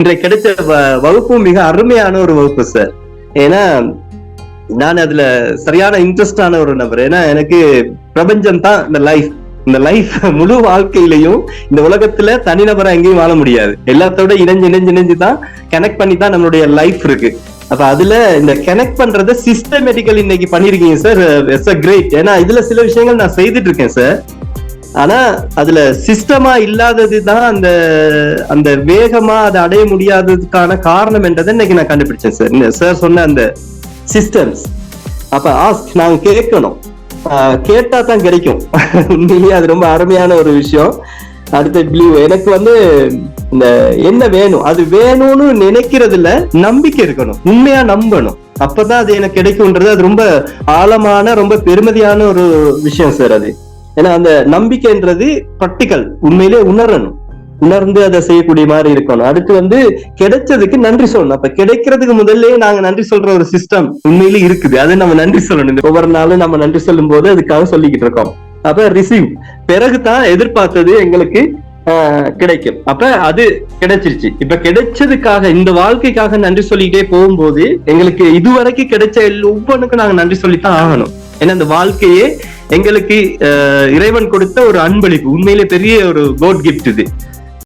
இன்றைக்கு கிடைச்ச வ- மிக அருமையான ஒரு வகுப்பு சார் ஏன்னா நான் அதுல சரியான இன்ட்ரெஸ்டான ஒரு நபர். ஏன்னா எனக்கு பிரபஞ்சம் தான் இந்த லைஃப் இந்த லைஃப் முழு வாழ்க்கையிலையும் இந்த உலகத்துல தனிநபரா எங்கேயும் வாழ முடியாது. எல்லாத்தோட இணைஞ்சு இணைஞ்சு இணைஞ்சு தான் கனெக்ட் பண்ணி தான் நம்மளுடைய லைஃப் இருக்கு. அப்ப அதுல இந்த கனெக்ட் பண்றத சிஸ்டமேட்டிக்கல் இன்னைக்கு பண்ணிருக்கீங்க சார் இட்ஸ் கிரேட் ஏன்னா இதுல சில விஷயங்கள் நான் செய்துட்டு இருக்கேன் சார் ஆனா அதுல சிஸ்டமா இல்லாதது தான் அந்த அந்த வேகமா அதை அடைய முடியாததுக்கான காரணம் என்றதை இன்னைக்கு நான் கண்டுபிடிச்சேன் சார் சார் சொன்ன அந்த சிஸ்டம்ஸ் அப்ப ஆஸ்க் நாங்க கேட்கணும். ஆஹ் கேட்டா தான் கிடைக்கும். உண்மையிலேயே அது ரொம்ப அருமையான ஒரு விஷயம். அடுத்து ப்ளூ எனக்கு வந்து இந்த என்ன வேணும்? அது வேணும்னு நினைக்கிறதுல நம்பிக்கை இருக்கணும். உண்மையா நம்பணும். அப்பதான் அது எனக்கு கிடைக்கும்ன்றது. அது ரொம்ப ஆழமான ரொம்ப பெருமதியான ஒரு விஷயம் சார் அது. ஏன்னா அந்த நம்பிக்கைன்றது ப்ராக்டிக்கல் உண்மையிலே உணரணும். உணர்ந்து அதை செய்யக்கூடிய மாதிரி இருக்கணும். அடுத்து வந்து கிடைச்சதுக்கு நன்றி சொல்லணும். அப்ப கிடைக்கிறதுக்கு முதல்ல நாங்க நன்றி சொல்ற ஒரு சிஸ்டம் உண்மையிலே இருக்குது. அதை நம்ம நன்றி சொல்லணும். ஒவ்வொரு நாளும் நம்ம நன்றி சொல்லும் போது அதுக்காக சொல்லிக்கிட்டு இருக்கோம். அப்ப ரிசீவ் பிறகுதான் எதிர்பார்த்தது எங்களுக்கு ஆஹ், கிடைக்கும். அப்ப அது கிடைச்சிருச்சு. இப்ப கிடைச்சதுக்காக இந்த வாழ்க்கைக்காக நன்றி சொல்லிக்கிட்டே போகும்போது எங்களுக்கு இதுவரைக்கும் கிடைச்ச ஒவ்வொன்றுக்கும் நாங்க நன்றி சொல்லித்தான் ஆகணும். ஏன்னா இந்த வாழ்க்கையே எங்களுக்கு இறைவன் கொடுத்த ஒரு அன்பளிப்பு. உண்மையிலே பெரிய ஒரு கோட் கிஃப்ட் இது.